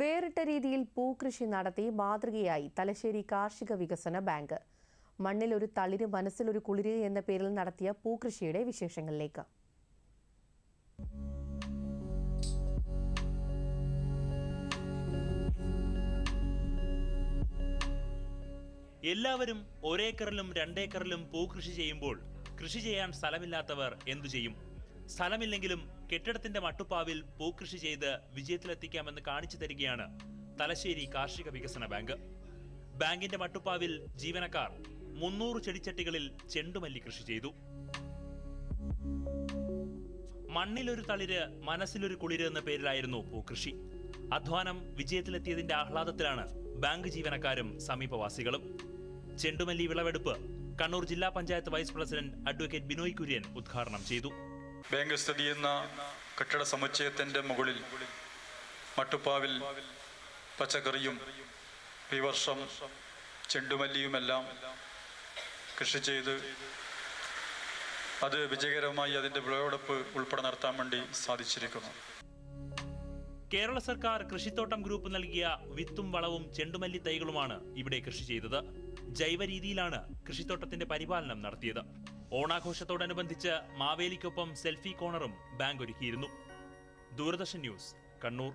വേറിട്ട രീതിയിൽ പൂക്കൃഷി നടത്തി മാതൃകയായി തലശ്ശേരി കാർഷിക വികസന ബാങ്ക്. മണ്ണിലൊരു തളിര് മനസ്സിലൊരു കുളിര് എന്ന പേരിൽ നടത്തിയ പൂക്കൃഷിയുടെ വിശേഷങ്ങളിലേക്ക്. എല്ലാവരും ഒരേക്കറിലും രണ്ടേക്കറിലും പൂക്കൃഷി ചെയ്യുമ്പോൾ കൃഷി ചെയ്യാൻ സ്ഥലമില്ലാത്തവർ എന്തു ചെയ്യും? സ്ഥലമില്ലെങ്കിലും കെട്ടിടത്തിന്റെ മട്ടുപ്പാവിൽ പൂക്കൃഷി ചെയ്ത് വിജയത്തിലെത്തിക്കാമെന്ന് കാണിച്ചു തരികയാണ് തലശ്ശേരി കാർഷിക വികസന ബാങ്ക്. ബാങ്കിന്റെ മട്ടുപ്പാവിൽ ജീവനക്കാർ മുന്നൂറ് ചെടിച്ചട്ടികളിൽ ചെണ്ടുമല്ലി കൃഷി ചെയ്തു. മണ്ണിലൊരു തളിര് മനസ്സിലൊരു കുളിര് എന്ന പേരിലായിരുന്നു പൂക്കൃഷി. അധ്വാനം വിജയത്തിലെത്തിയതിന്റെ ആഹ്ലാദത്തിലാണ് ബാങ്ക് ജീവനക്കാരും സമീപവാസികളും. ചെണ്ടുമല്ലി വിളവെടുപ്പ് കണ്ണൂർ ജില്ലാ panchayat vice president advocate Binoy Kurian ഉദ്ഘാടനം ചെയ്തു. ബാങ്ക് സ്ഥിതി ചെയ്യുന്ന കെട്ടിട സമുച്ചയത്തിന്റെ മുകളിൽ മട്ടുപ്പാവിൽ പച്ചക്കറിയും ഈ വർഷം ചെണ്ടുമല്ലിയുമെല്ലാം കൃഷി ചെയ്ത് അത് വിജയകരമായി അതിന്റെ വിളവെടുപ്പ് ഉൾപ്പെടെ നടത്താൻ വേണ്ടി സാധിച്ചിരിക്കുന്നു. കേരള സർക്കാർ കൃഷിത്തോട്ടം ഗ്രൂപ്പ് നൽകിയ വിത്തും വളവും ചെണ്ടുമല്ലി തൈകളുമാണ് ഇവിടെ കൃഷി ചെയ്തത്. ജൈവ രീതിയിലാണ് കൃഷിത്തോട്ടത്തിന്റെ പരിപാലനം നടത്തിയത്. ഓണാഘോഷത്തോടനുബന്ധിച്ച് മാവേലിക്കൊപ്പം സെൽഫി കോണറും ബാങ്ക് ഒരുക്കിയിരുന്നു ദൂരദർശൻ ന്യൂസ് കണ്ണൂർ.